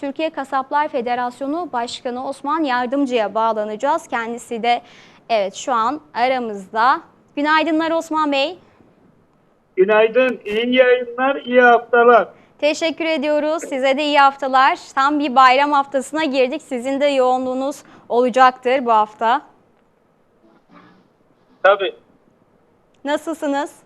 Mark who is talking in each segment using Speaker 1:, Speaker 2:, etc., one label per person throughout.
Speaker 1: Türkiye Kasaplar Federasyonu Başkanı Osman Yardımcı'ya bağlanacağız. Kendisi de evet şu an aramızda. Günaydınlar Osman Bey.
Speaker 2: Günaydın, iyi yayınlar, iyi haftalar.
Speaker 1: Teşekkür ediyoruz. Size de iyi haftalar. Tam bir bayram haftasına girdik. Sizin de yoğunluğunuz olacaktır bu hafta.
Speaker 2: Tabii.
Speaker 1: Nasılsınız?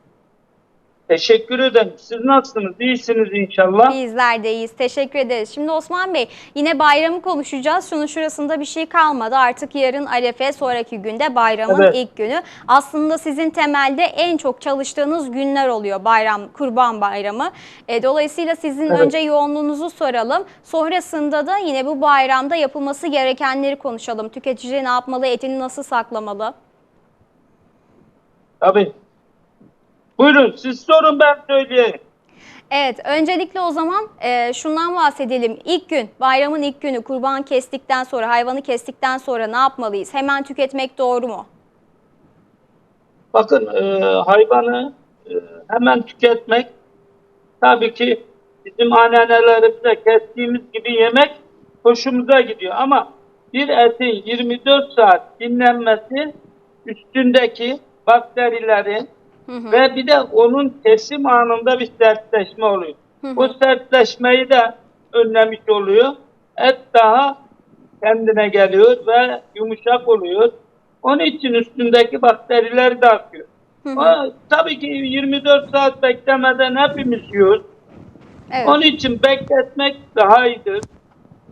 Speaker 2: Teşekkür ederim. Siz nasılsınız? İyisiniz inşallah.
Speaker 1: Bizler de iyiyiz. Teşekkür ederiz. Şimdi Osman Bey yine bayramı konuşacağız. Şunun şurasında bir şey kalmadı. Artık yarın Arefe, sonraki günde bayramın
Speaker 2: Evet.
Speaker 1: ilk günü. Aslında sizin temelde en çok çalıştığınız günler oluyor bayram, kurban bayramı. E, dolayısıyla sizin
Speaker 2: Evet.
Speaker 1: önce yoğunluğunuzu soralım. Sonrasında da yine bu bayramda yapılması gerekenleri konuşalım. Tüketici ne yapmalı, etini nasıl saklamalı?
Speaker 2: Tabii. Buyurun siz sorun ben söyleyeyim.
Speaker 1: Evet, öncelikle o zaman e, şundan bahsedelim. İlk gün, bayramın ilk günü kurban kestikten sonra, hayvanı kestikten sonra ne yapmalıyız? Hemen tüketmek doğru mu?
Speaker 2: Bakın e, hayvanı e, hemen tüketmek tabii ki bizim anneannelerimizde kestiğimiz gibi yemek hoşumuza gidiyor ama bir etin 24 saat dinlenmesi üstündeki bakterilerin
Speaker 1: Hı hı.
Speaker 2: ve bir de onun kesim anında bir sertleşme oluyor.
Speaker 1: Hı hı.
Speaker 2: Bu sertleşmeyi de önlemiş oluyor. Et daha kendine geliyor ve yumuşak oluyor. Onun için üstündeki bakteriler de akıyor.
Speaker 1: Hı hı.
Speaker 2: Tabii ki 24 saat beklemeden hepimiz yiyoruz.
Speaker 1: Evet.
Speaker 2: Onun için bekletmek daha iyidir.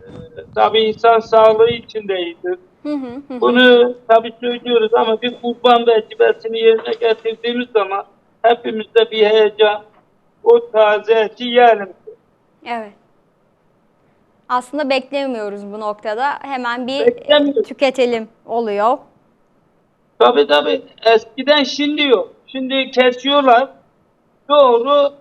Speaker 2: Ee, tabii insan sağlığı için de iyidir.
Speaker 1: Hı hı hı.
Speaker 2: Bunu tabii söylüyoruz ama bir kurban vecibesini yerine getirdiğimiz zaman hepimizde bir heyecan, o taze eti yiyelim.
Speaker 1: Evet. Aslında beklemiyoruz bu noktada. Hemen bir tüketelim oluyor.
Speaker 2: Tabii tabii eskiden şimdi yok. Şimdi kesiyorlar, doğru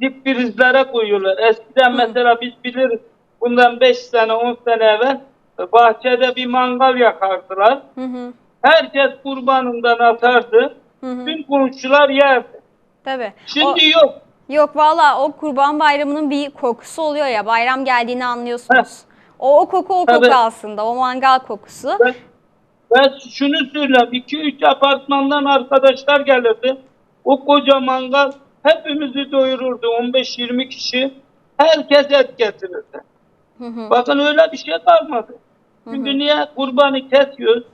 Speaker 2: dip prizlere koyuyorlar. Eskiden mesela biz biliriz, bundan 5 sene 10 sene evvel bahçede bir mangal yakardılar.
Speaker 1: Hı hı.
Speaker 2: Herkes kurbanından atardı.
Speaker 1: Hı hı.
Speaker 2: Tüm komşular yerdi.
Speaker 1: Tabii.
Speaker 2: Şimdi
Speaker 1: O-
Speaker 2: yok.
Speaker 1: Yok valla o kurban bayramının bir kokusu oluyor ya bayram geldiğini anlıyorsunuz. O, o koku o koku
Speaker 2: Tabii.
Speaker 1: aslında o mangal kokusu.
Speaker 2: Ben, ben şunu söyleyeyim. 2-3 apartmandan arkadaşlar gelirdi. O koca mangal hepimizi doyururdu. 15-20 kişi. Herkes et getirirdi.
Speaker 1: Hı hı.
Speaker 2: Bakın öyle bir şey kalmadı. Çünkü niye kurbanı kesiyoruz,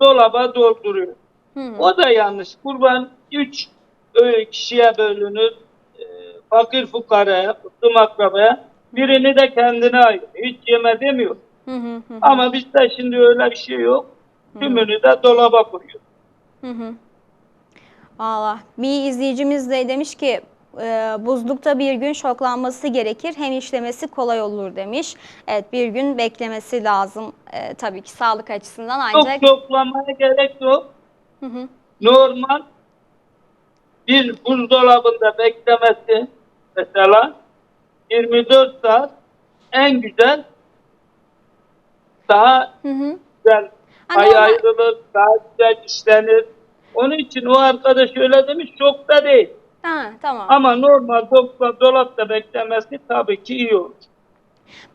Speaker 2: dolaba dolduruyor.
Speaker 1: Hı hı.
Speaker 2: O da yanlış. Kurban 3 kişiye bölünür. Ee, fakir fukaraya, kutlu akrabaya. Birini de kendine ayırıyor. Hiç yeme demiyor.
Speaker 1: Hı hı hı.
Speaker 2: Ama bizde şimdi öyle bir şey yok. Tümünü de dolaba koyuyor.
Speaker 1: Hı hı. Valla bir izleyicimiz de demiş ki e, buzlukta bir gün şoklanması gerekir hem işlemesi kolay olur demiş. Evet bir gün beklemesi lazım E, tabii ki sağlık açısından ancak.
Speaker 2: Çok toplamaya gerek yok.
Speaker 1: Hı hı.
Speaker 2: Normal bir buzdolabında beklemesi mesela 24 saat en güzel daha
Speaker 1: Hı hı.
Speaker 2: güzel
Speaker 1: Ha,
Speaker 2: pay
Speaker 1: normal-
Speaker 2: ayrılır, daha güzel işlenir. Onun için o arkadaş öyle demiş çok da değil.
Speaker 1: Ha, tamam.
Speaker 2: Ama normal dolapta, dolapta beklemesi tabii ki iyi olur.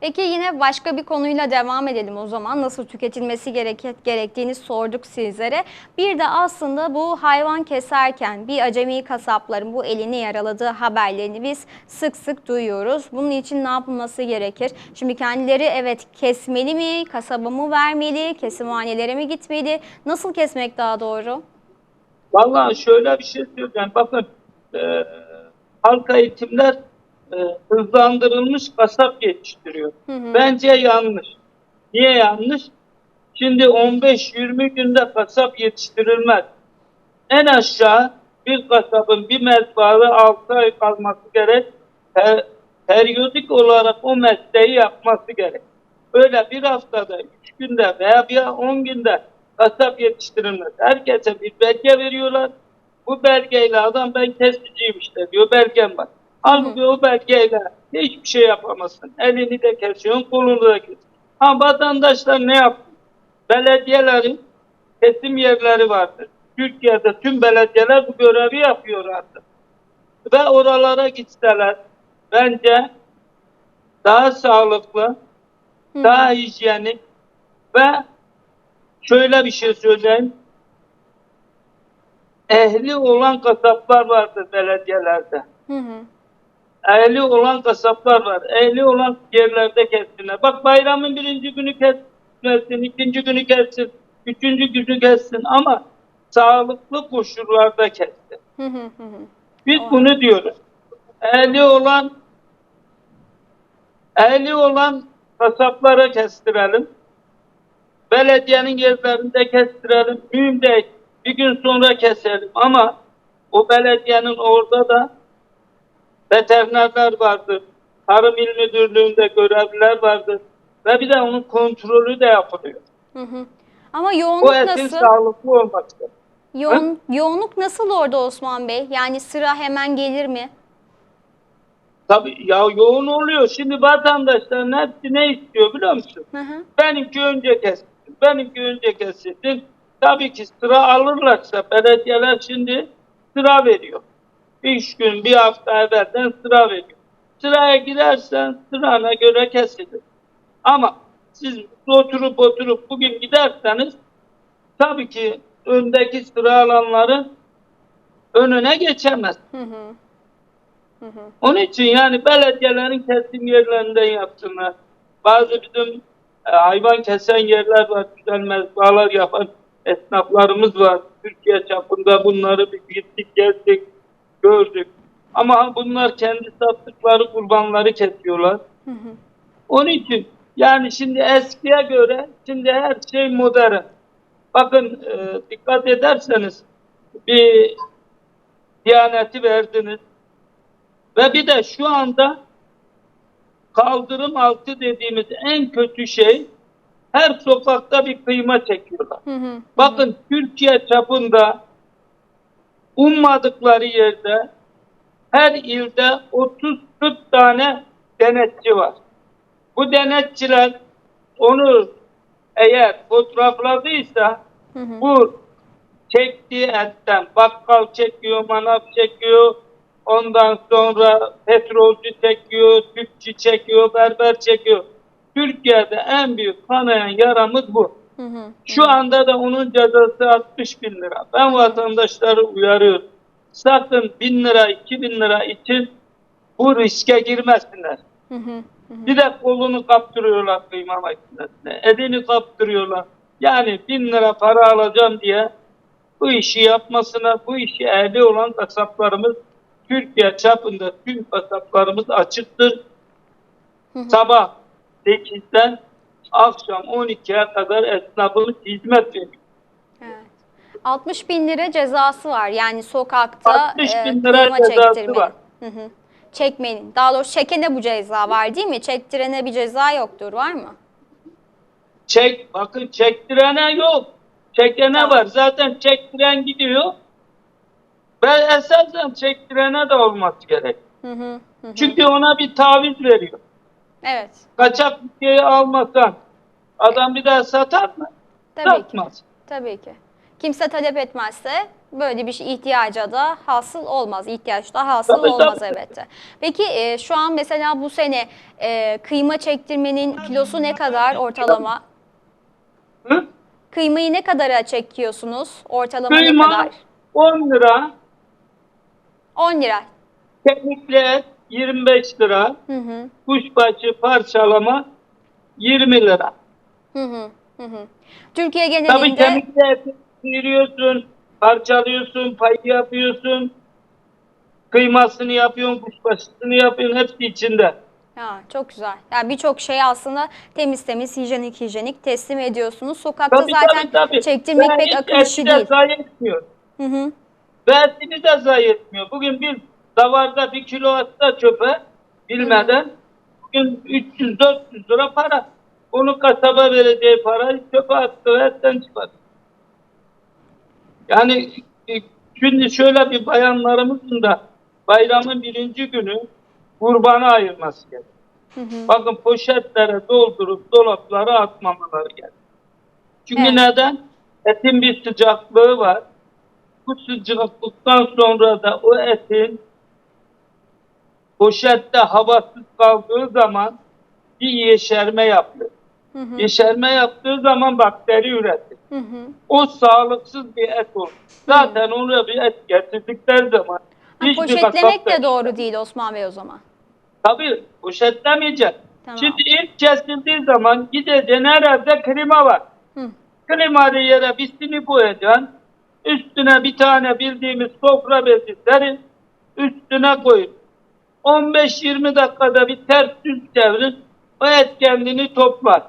Speaker 1: Peki yine başka bir konuyla devam edelim o zaman. Nasıl tüketilmesi gereke- gerektiğini sorduk sizlere. Bir de aslında bu hayvan keserken bir acemi kasapların bu elini yaraladığı haberlerini biz sık sık duyuyoruz. Bunun için ne yapılması gerekir? Şimdi kendileri evet kesmeli mi, kasaba mı vermeli, kesimhanelere mi gitmeli? Nasıl kesmek daha doğru?
Speaker 2: Vallahi şöyle bir şey söyleyeceğim. Bakın e, halk eğitimler e, hızlandırılmış kasap yetiştiriyor.
Speaker 1: Hı hı.
Speaker 2: Bence yanlış. Niye yanlış? Şimdi 15-20 günde kasap yetiştirilmez. En aşağı bir kasabın bir mezbahalı 6 ay kalması gerek. Per, periyodik olarak o mesleği yapması gerek. Öyle bir haftada, 3 günde veya bir 10 günde kasap yetiştirilmez. Herkese bir belge veriyorlar. Bu belgeyle adam ben kesiciyim işte diyor belgem var. Halbuki o belgeyle hiçbir şey yapamazsın. Elini de kesiyorsun, kolunu da kesiyorsun. Ha vatandaşlar ne yapıyor? Belediyelerin kesim yerleri vardır. Türkiye'de tüm belediyeler bu görevi yapıyor artık. Ve oralara gitseler bence daha sağlıklı, daha hijyenik ve şöyle bir şey söyleyeyim. Ehli olan kasaplar vardır belediyelerde.
Speaker 1: Hı hı.
Speaker 2: Ehli olan kasaplar var. Ehli olan yerlerde kessinler. Bak bayramın birinci günü kessin, ikinci günü kessin, üçüncü günü kessin ama sağlıklı koşullarda kessin.
Speaker 1: Hı hı hı.
Speaker 2: Biz
Speaker 1: Doğru.
Speaker 2: bunu diyoruz. Ehli olan ehli olan kasaplara kestirelim. Belediyenin yerlerinde kestirelim. Mühim değil. Bir gün sonra keselim ama o belediyenin orada da veterinerler vardır. Tarım İl Müdürlüğü'nde görevliler vardır. Ve bir de onun kontrolü de yapılıyor.
Speaker 1: Hı hı. Ama
Speaker 2: O
Speaker 1: yoğunluk
Speaker 2: etin
Speaker 1: nasıl?
Speaker 2: sağlıklı olması.
Speaker 1: Yoğun, yoğunluk nasıl orada Osman Bey? Yani sıra hemen gelir mi?
Speaker 2: Tabii ya yoğun oluyor. Şimdi vatandaşların hepsi ne istiyor biliyor musun?
Speaker 1: Hı hı.
Speaker 2: Benimki önce kesilsin. Benimki önce kesilsin. Tabii ki sıra alırlarsa belediyeler şimdi sıra veriyor. Üç gün, bir hafta evvelden sıra veriyor. Sıraya girersen sırana göre kesilir. Ama siz oturup oturup bugün giderseniz tabii ki öndeki sıra alanların önüne geçemez.
Speaker 1: Hı hı. Hı hı.
Speaker 2: Onun için yani belediyelerin kesim yerlerinden yapsınlar. Bazı bizim e, hayvan kesen yerler var, güzel mezbalar yapan esnaflarımız var. Türkiye çapında bunları bir gittik gezdik, gördük. Ama bunlar kendi sattıkları kurbanları kesiyorlar.
Speaker 1: Hı hı.
Speaker 2: Onun için yani şimdi eskiye göre şimdi her şey modern. Bakın e, dikkat ederseniz bir diyaneti verdiniz. Ve bir de şu anda kaldırım altı dediğimiz en kötü şey her sokakta bir kıyma çekiyorlar.
Speaker 1: Hı hı.
Speaker 2: Bakın Türkiye çapında ummadıkları yerde her ilde 30-40 tane denetçi var. Bu denetçiler onu eğer fotoğrafladıysa
Speaker 1: Hı hı.
Speaker 2: bu çektiği etten bakkal çekiyor, manav çekiyor, ondan sonra petrolcü çekiyor, tüpçü çekiyor, berber çekiyor. Türkiye'de en büyük kanayan yaramız bu.
Speaker 1: Hı hı.
Speaker 2: Şu anda da onun cezası 60 bin lira. Ben vatandaşları uyarıyorum. Sakın bin lira, iki bin lira için bu riske girmesinler.
Speaker 1: Hı hı.
Speaker 2: Bir de kolunu kaptırıyorlar kıyma makinesine. Elini kaptırıyorlar. Yani bin lira para alacağım diye bu işi yapmasına, bu işi ehli olan kasaplarımız Türkiye çapında tüm kasaplarımız açıktır.
Speaker 1: Hı hı.
Speaker 2: Sabah 8'den akşam 12'ye kadar esnafımız hizmet veriyor.
Speaker 1: Evet. 60 bin lira cezası var. Yani sokakta
Speaker 2: 60
Speaker 1: e,
Speaker 2: bin lira
Speaker 1: kıyma
Speaker 2: cezası var.
Speaker 1: Hı hı. Çekmenin. Daha doğrusu çekene bu ceza var değil mi? Çektirene bir ceza yoktur. Var mı?
Speaker 2: Çek, bakın çektirene yok. Çekene
Speaker 1: Tamam.
Speaker 2: var. Zaten çektiren gidiyor. Ve esasen çektirene de olması gerek.
Speaker 1: Hı. Hı hı.
Speaker 2: Çünkü ona bir taviz veriyor.
Speaker 1: Evet.
Speaker 2: Kaçak ülkeyi almasan adam bir daha satar mı?
Speaker 1: Tabii ki.
Speaker 2: Satmaz.
Speaker 1: Tabii ki. Kimse talep etmezse böyle bir şey ihtiyaca da hasıl olmaz. İhtiyaç da hasıl
Speaker 2: Tabii,
Speaker 1: olmaz
Speaker 2: tabii.
Speaker 1: elbette. Peki e, şu an mesela bu sene e, kıyma çektirmenin kilosu ne kadar ortalama?
Speaker 2: Hı?
Speaker 1: Kıymayı ne kadara çekiyorsunuz? Ortalama ne
Speaker 2: Kıyma
Speaker 1: kadar?
Speaker 2: 10 lira,
Speaker 1: 10 lira.
Speaker 2: kemikli et 25 lira,
Speaker 1: Hı hı.
Speaker 2: kuşbaşı parçalama 20 lira.
Speaker 1: Hı hı. Hı hı. Türkiye
Speaker 2: Tabii
Speaker 1: genelinde
Speaker 2: kemikli eti sıyırıyorsun, parçalıyorsun, pay yapıyorsun, kıymasını yapıyorsun, kuşbaşısını yapıyorsun, hepsi içinde.
Speaker 1: Ha, çok güzel. Yani birçok şey aslında temiz temiz, hijyenik hijyenik teslim ediyorsunuz. Sokakta
Speaker 2: Tabii,
Speaker 1: zaten
Speaker 2: tabii, tabii.
Speaker 1: çektirmek
Speaker 2: Ve
Speaker 1: pek akıl işi
Speaker 2: de
Speaker 1: değil.
Speaker 2: zayi etmiyor.
Speaker 1: Hı hı.
Speaker 2: Verdiğini de zayi etmiyor. Bugün bir davarda bir kilo atsa çöpe bilmeden bugün 300-400 lira para. Onu kasaba vereceği parayı çöpe attı ve etten çıkardı. Yani e, şimdi şöyle bir bayanlarımızın da bayramın birinci günü kurbanı ayırması gerekiyor.
Speaker 1: Hı hı.
Speaker 2: Bakın poşetlere doldurup dolaplara atmamaları gerekiyor. Çünkü
Speaker 1: Evet.
Speaker 2: neden? Etin bir sıcaklığı var. Bu sıcaklıktan sonra da o etin poşette havasız kaldığı zaman bir yeşerme yapıyor.
Speaker 1: Hı hı.
Speaker 2: Yeşerme yaptığı zaman bakteri üretir.
Speaker 1: Hı hı.
Speaker 2: O sağlıksız bir et olur. Zaten onu bir et getirdikleri zaman
Speaker 1: Ha, poşetlemek de doğru değil Osman Bey o zaman.
Speaker 2: Tabii poşetlemeyecek.
Speaker 1: Tamam.
Speaker 2: Şimdi ilk kesildiği zaman gideceksin herhalde klima var.
Speaker 1: Hı.
Speaker 2: Klimalı yere bisini koyacaksın. Üstüne bir tane bildiğimiz sofra bezi serin. Üstüne koyun. 15-20 dakikada bir ters düz çevirin. O et kendini toplar.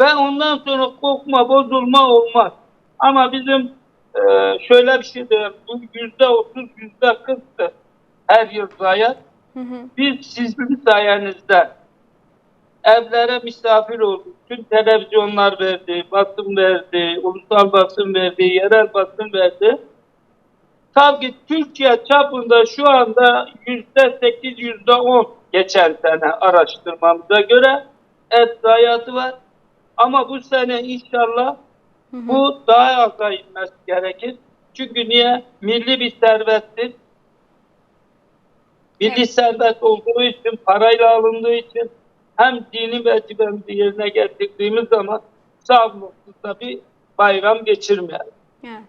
Speaker 2: Ve ondan sonra kokma, bozulma olmaz. Ama bizim e, şöyle bir şey. Bu yüzde otuz, yüzde kırktı her yıl zayiat. Biz sizin sayenizde evlere misafir olduk. Tüm televizyonlar verdi, basın verdi, ulusal basın verdi, yerel basın verdi. Tabii ki Türkiye çapında şu anda yüzde sekiz, yüzde on geçen sene araştırmamıza göre et zayiatı var. Ama bu sene inşallah
Speaker 1: Hı hı.
Speaker 2: bu daha aza inmesi gerekir. Çünkü niye? Milli bir servettir. Milli
Speaker 1: Evet.
Speaker 2: servet olduğu için, parayla alındığı için hem dini vecibemizi yerine getirdiğimiz zaman sağlıksız da bir bayram geçirmeyelim.
Speaker 1: Evet.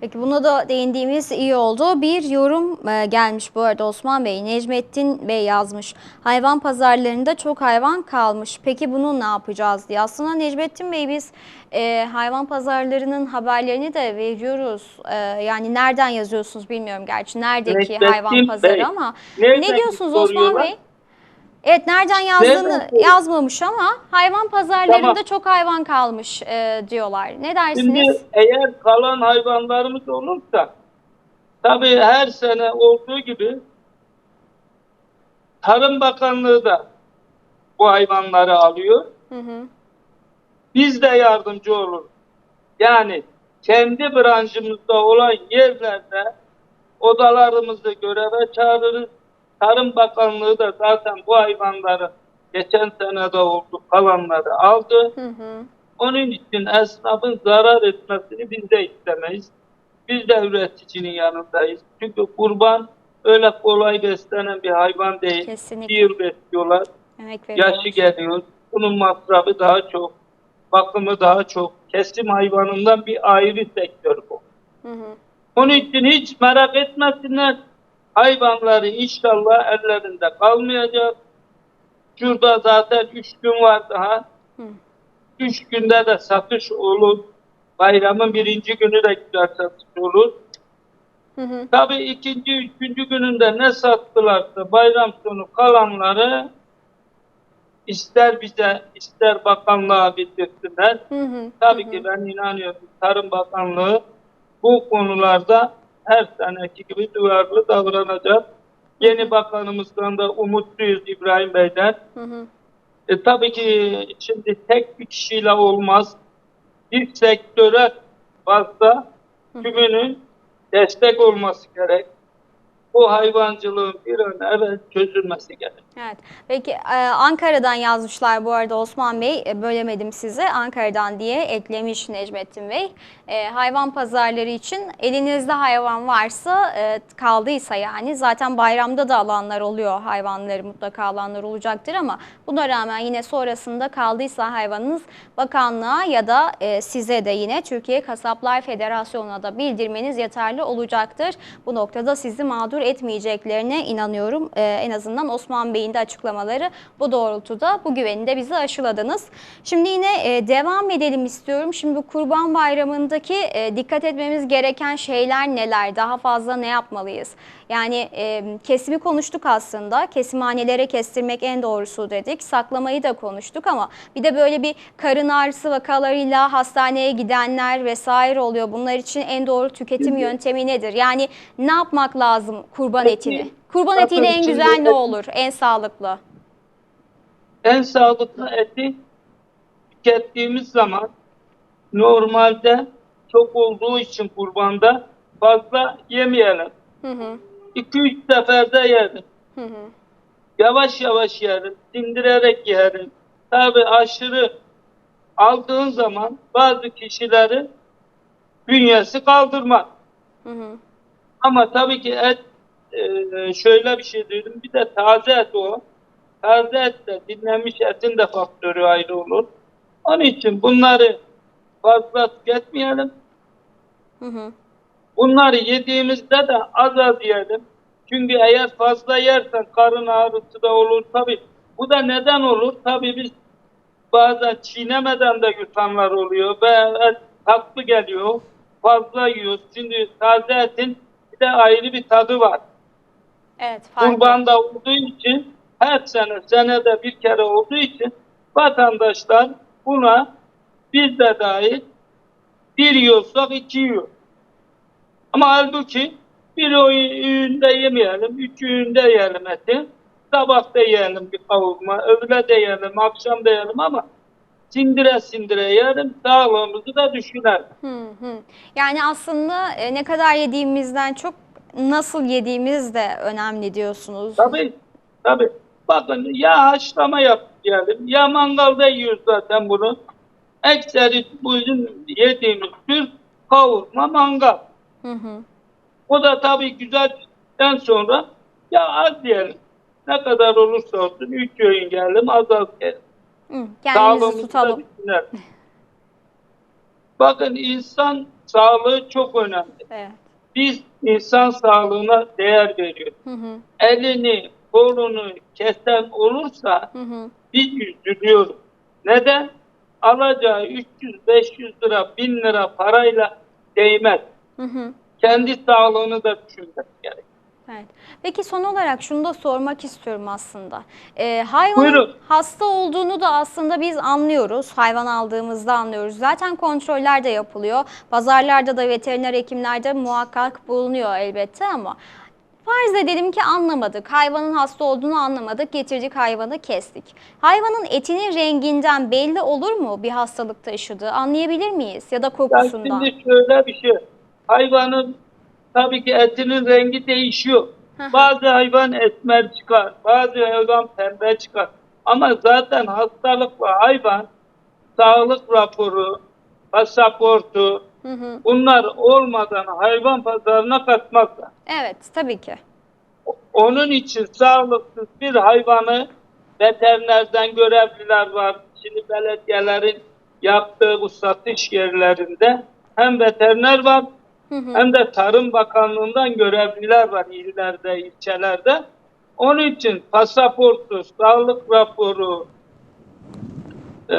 Speaker 1: Peki buna da değindiğimiz iyi oldu. Bir yorum e, gelmiş bu arada Osman Bey. Necmettin Bey yazmış. Hayvan pazarlarında çok hayvan kalmış. Peki bunu ne yapacağız diye. Aslında Necmettin Bey biz e, hayvan pazarlarının haberlerini de veriyoruz. E, yani nereden yazıyorsunuz bilmiyorum gerçi. Neredeki
Speaker 2: Necmettin
Speaker 1: hayvan pazarı
Speaker 2: Bey.
Speaker 1: ama.
Speaker 2: Nereden
Speaker 1: ne diyorsunuz Osman? Bey? Evet nereden yazdığını
Speaker 2: soruyor?
Speaker 1: yazmamış ama hayvan pazarlarında
Speaker 2: Tamam.
Speaker 1: çok hayvan kalmış e, diyorlar. Ne dersiniz?
Speaker 2: Şimdi eğer kalan hayvanlarımız olursa tabii her sene olduğu gibi Tarım Bakanlığı da bu hayvanları alıyor.
Speaker 1: Hı hı.
Speaker 2: Biz de yardımcı oluruz. Yani kendi branşımızda olan yerlerde odalarımızı göreve çağırırız. Tarım Bakanlığı da zaten bu hayvanları geçen sene de oldu kalanları aldı.
Speaker 1: Hı hı.
Speaker 2: Onun için esnafın zarar etmesini biz de istemeyiz. Biz de üreticinin yanındayız. Çünkü kurban öyle kolay beslenen bir hayvan değil.
Speaker 1: Kesinlikle.
Speaker 2: Bir yıl besliyorlar.
Speaker 1: Emek.
Speaker 2: Yaşı geliyor. Bunun masrafı daha çok. Bakımı daha çok. Kesim hayvanından bir ayrı sektör bu.
Speaker 1: Hı hı.
Speaker 2: Onun için hiç merak etmesinler. Hayvanları inşallah ellerinde kalmayacak. Şurada zaten üç gün var daha.
Speaker 1: Hı.
Speaker 2: Üç günde de satış olur. Bayramın birinci günü de güzel satış olur.
Speaker 1: Hı hı.
Speaker 2: Tabii ikinci, üçüncü gününde ne sattılarsa bayram sonu kalanları ister bize ister bakanlığa bildirsinler. Tabii
Speaker 1: Hı hı.
Speaker 2: ki ben inanıyorum Tarım Bakanlığı bu konularda her seneki gibi duyarlı davranacak. Yeni bakanımızdan da umutluyuz İbrahim Bey'den.
Speaker 1: Hı hı.
Speaker 2: E, tabii ki şimdi tek bir kişiyle olmaz. Bir sektöre fazla tümünün destek olması gerek. Bu hayvancılığın bir an evvel çözülmesi gerek.
Speaker 1: Evet. Peki e, Ankara'dan yazmışlar bu arada Osman Bey. E, bölemedim size. Ankara'dan diye eklemiş Necmettin Bey. E, hayvan pazarları için elinizde hayvan varsa kaldıysa yani zaten bayramda da alanlar oluyor. Hayvanları mutlaka alanlar olacaktır ama buna rağmen yine sonrasında kaldıysa hayvanınız bakanlığa ya da size de yine Türkiye Kasaplar Federasyonu'na da bildirmeniz yeterli olacaktır. Bu noktada sizi mağdur etmeyeceklerine inanıyorum. En azından Osman Bey'in de açıklamaları bu doğrultuda bu güveni de bize aşıladınız. Şimdi yine e, devam edelim istiyorum. Şimdi bu Kurban Bayramı'ndaki e, dikkat etmemiz gereken şeyler neler? Daha fazla ne yapmalıyız? Yani e, kesimi konuştuk aslında. Kesimhanelere kestirmek en doğrusu dedik. Saklamayı da konuştuk ama bir de böyle bir karın ağrısı vakalarıyla hastaneye gidenler vesaire oluyor. Bunlar için en doğru tüketim yöntemi nedir? Yani ne yapmak lazım kurban etini? Kurban
Speaker 2: bakın
Speaker 1: etiyle en güzel ne olur? En sağlıklı?
Speaker 2: En sağlıklı eti tükettiğimiz zaman normalde çok olduğu için kurbanda fazla yemeyelim.
Speaker 1: Hı hı.
Speaker 2: 2-3 seferde yerim.
Speaker 1: Hı hı.
Speaker 2: Yavaş yavaş yerim. Sindirerek yerim. Tabi aşırı aldığın zaman bazı kişileri bünyesi kaldırmaz.
Speaker 1: Hı hı.
Speaker 2: Ama tabii ki et e, şöyle bir şey dedim. Bir de taze et o. taze etle dinlenmiş etin de faktörü ayrı olur. Onun için bunları fazla tüketmeyelim.
Speaker 1: Hı hı.
Speaker 2: Bunları yediğimizde de az az yiyelim. Çünkü eğer fazla yersen karın ağrısı da olur tabi. Bu da neden olur? Tabi biz bazen çiğnemeden de yutanlar oluyor ve et tatlı geliyor. Fazla yiyoruz. Şimdi taze etin bir de ayrı bir tadı var.
Speaker 1: Evet, farklı.
Speaker 2: Kurbanda olduğu için her sene senede bir kere olduğu için vatandaşlar buna biz de dahil bir yiyorsak iki yiyor. Ama halbuki bir öğünde yemeyelim, üç öğünde yiyelim eti. Sabah da yiyelim bir kavurma, öğle de yiyelim, akşam da yiyelim ama sindire sindire yiyelim, sağlığımızı da düşünelim.
Speaker 1: Hı hı. Yani aslında e, ne kadar yediğimizden çok nasıl yediğimiz de önemli diyorsunuz.
Speaker 2: Tabii, tabii. Bakın ya haşlama yap diyelim, ya mangalda yiyoruz zaten bunu. Ekseri bizim yediğimiz tür kavurma mangal.
Speaker 1: Hı hı.
Speaker 2: O da tabii güzelden sonra ya az diyelim. Ne kadar olursa olsun üç öğün geldim az az geldim.
Speaker 1: Hı. Kendimizi tutalım.
Speaker 2: Bakın insan sağlığı çok önemli.
Speaker 1: Evet.
Speaker 2: Biz insan sağlığına değer veriyoruz.
Speaker 1: Hı hı.
Speaker 2: Elini, kolunu kesen olursa
Speaker 1: Hı hı.
Speaker 2: biz üzülüyoruz. Neden? Alacağı 300-500 lira, 1000 lira parayla değmez.
Speaker 1: Hı hı.
Speaker 2: Kendi sağlığını da düşünmek gerek.
Speaker 1: Evet. Peki son olarak şunu da sormak istiyorum aslında. Ee, hayvanın
Speaker 2: Buyurun.
Speaker 1: hasta olduğunu da aslında biz anlıyoruz. Hayvan aldığımızda anlıyoruz. Zaten kontroller de yapılıyor. Pazarlarda da veteriner hekimlerde muhakkak bulunuyor elbette ama farz edelim ki anlamadık. Hayvanın hasta olduğunu anlamadık. Getirdik hayvanı kestik. Hayvanın etinin renginden belli olur mu bir hastalık taşıdığı? Anlayabilir miyiz? Ya da kokusundan?
Speaker 2: şimdi şöyle bir şey. Hayvanın tabii ki etinin rengi değişiyor. Bazı hayvan esmer çıkar, bazı hayvan pembe çıkar. Ama zaten hastalıklı hayvan sağlık raporu, pasaportu
Speaker 1: Hı hı.
Speaker 2: bunlar olmadan hayvan pazarına katmazlar.
Speaker 1: Evet tabii ki.
Speaker 2: Onun için sağlıksız bir hayvanı veterinerden görevliler var. Şimdi belediyelerin yaptığı bu satış yerlerinde hem veteriner var
Speaker 1: Hı hı.
Speaker 2: hem de Tarım Bakanlığı'ndan görevliler var illerde, ilçelerde. Onun için pasaportu, sağlık raporu, e,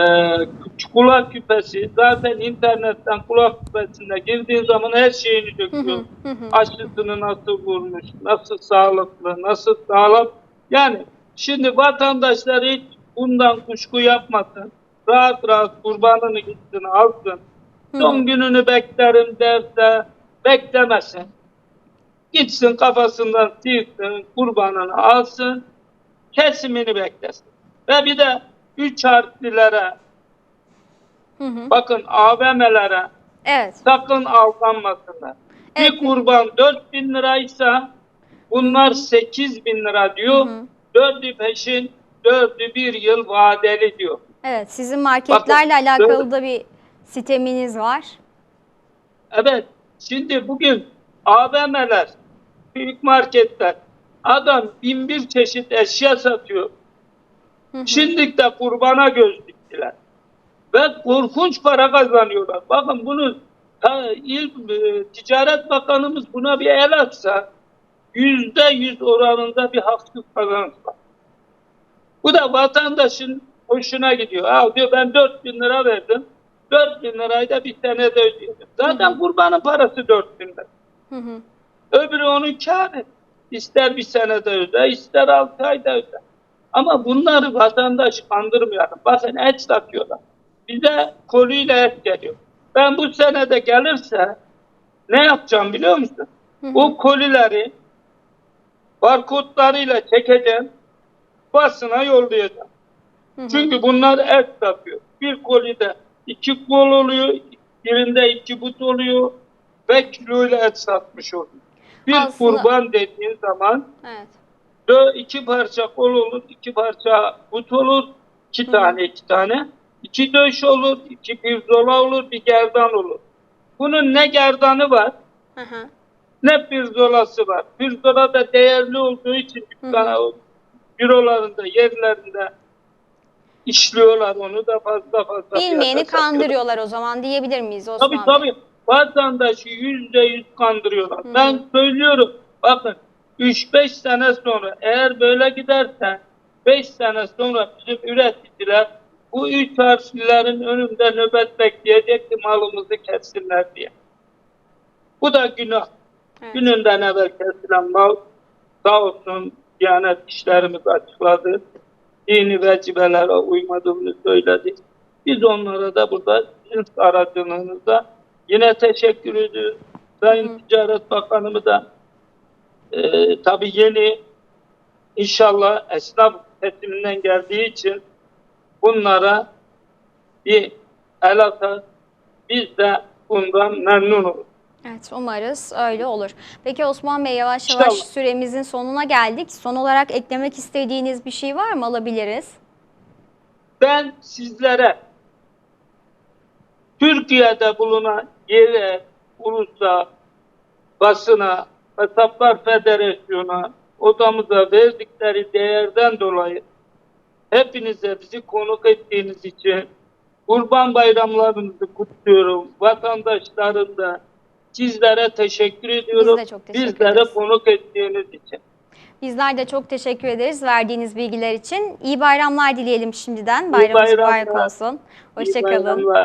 Speaker 2: kulak küpesi, zaten internetten kulak küpesine girdiğin zaman her şeyini döküyor.
Speaker 1: hı. Hı hı.
Speaker 2: Aşısını nasıl vurmuş, nasıl sağlıklı, nasıl sağlam. Yani şimdi vatandaşlar hiç bundan kuşku yapmasın. Rahat rahat kurbanını gitsin alsın. Son gününü beklerim derse beklemesin. Gitsin kafasından silsin, kurbanını alsın, kesimini beklesin. Ve bir de üç harflilere,
Speaker 1: Hı hı.
Speaker 2: bakın AVM'lere
Speaker 1: Evet.
Speaker 2: sakın aldanmasınlar.
Speaker 1: Evet.
Speaker 2: Bir kurban 4 bin liraysa bunlar 8 bin lira diyor.
Speaker 1: Hı hı.
Speaker 2: Dördü peşin, dördü bir yıl vadeli diyor.
Speaker 1: Evet, sizin marketlerle
Speaker 2: Bakın,
Speaker 1: alakalı
Speaker 2: böyle-
Speaker 1: da bir siteminiz var.
Speaker 2: Evet, şimdi bugün AVM'ler, büyük marketler, adam bin bir çeşit eşya satıyor.
Speaker 1: Hı hı.
Speaker 2: Şimdi de kurbana göz diktiler. Ve korkunç para kazanıyorlar. Bakın bunu ta, il, e, Ticaret Bakanımız buna bir el atsa yüzde yüz oranında bir haksız kazanç var. Bu da vatandaşın hoşuna gidiyor. Ha diyor ben 4 bin lira verdim. 4 bin lirayı da bir senede ödeyeceğim. Zaten kurbanın parası 4 bin lira.
Speaker 1: Hı hı.
Speaker 2: Öbürü onun kârı. İster bir senede öde, ister altı ayda öde. Ama bunları vatandaş kandırmayalım. Bakın et satıyorlar. Bize koluyla et geliyor. Ben bu senede gelirse ne yapacağım biliyor musun?
Speaker 1: Hı hı.
Speaker 2: O kolileri barkodlarıyla çekeceğim. Basına yollayacağım.
Speaker 1: Hı hı.
Speaker 2: Çünkü bunlar et satıyor. Bir kolide iki kol oluyor, birinde iki but oluyor ve kiloyla et satmış oluyor. Bir
Speaker 1: Aslında-
Speaker 2: kurban dediğin zaman
Speaker 1: Evet.
Speaker 2: dö iki parça kol olur, iki parça but olur, iki
Speaker 1: Hı.
Speaker 2: tane iki tane. iki döş olur, iki pirzola olur, bir gerdan olur. Bunun ne gerdanı var,
Speaker 1: Hı hı.
Speaker 2: ne pirzolası var. Pirzola da değerli olduğu için dükkana bürolarında, yerlerinde işliyorlar. Onu da fazla fazla
Speaker 1: Bilmeyeni kandırıyorlar o zaman diyebilir miyiz Osman
Speaker 2: Tabii
Speaker 1: Bey?
Speaker 2: tabii. Vatandaşı yüzde yüz kandırıyorlar.
Speaker 1: Hı.
Speaker 2: Ben söylüyorum. Bakın 3-5 sene sonra eğer böyle giderse 5 sene sonra bizim üreticiler bu üç harflilerin önünde nöbet bekleyecek ki malımızı kessinler diye. Bu da günah.
Speaker 1: Evet.
Speaker 2: Gününden evvel kesilen mal sağ olsun Diyanet işlerimiz açıkladı. Dini vecibelere uymadığını söyledi. Biz onlara da burada cins aracılığınızda yine teşekkür ediyoruz. Sayın
Speaker 1: Hı.
Speaker 2: Ticaret Bakanımı da e, tabii yeni inşallah esnaf kesiminden geldiği için bunlara bir el atar. Biz de bundan memnun oluruz.
Speaker 1: Evet umarız öyle olur. Peki Osman Bey yavaş yavaş
Speaker 2: İnşallah.
Speaker 1: süremizin sonuna geldik. Son olarak eklemek istediğiniz bir şey var mı alabiliriz?
Speaker 2: Ben sizlere Türkiye'de bulunan yere, ulusa, basına, Kasaplar Federasyonu'na, odamıza verdikleri değerden dolayı hepinize bizi konuk ettiğiniz için Kurban bayramlarınızı kutluyorum. Vatandaşlarım da sizlere teşekkür ediyorum.
Speaker 1: Biz de çok teşekkür
Speaker 2: Bizlere
Speaker 1: ederiz.
Speaker 2: konuk ettiğiniz için.
Speaker 1: Bizler de çok teşekkür ederiz verdiğiniz bilgiler için. İyi bayramlar dileyelim şimdiden. Bayramınız mübarek
Speaker 2: bayramlar.
Speaker 1: olsun.
Speaker 2: İyi
Speaker 1: Hoşçakalın.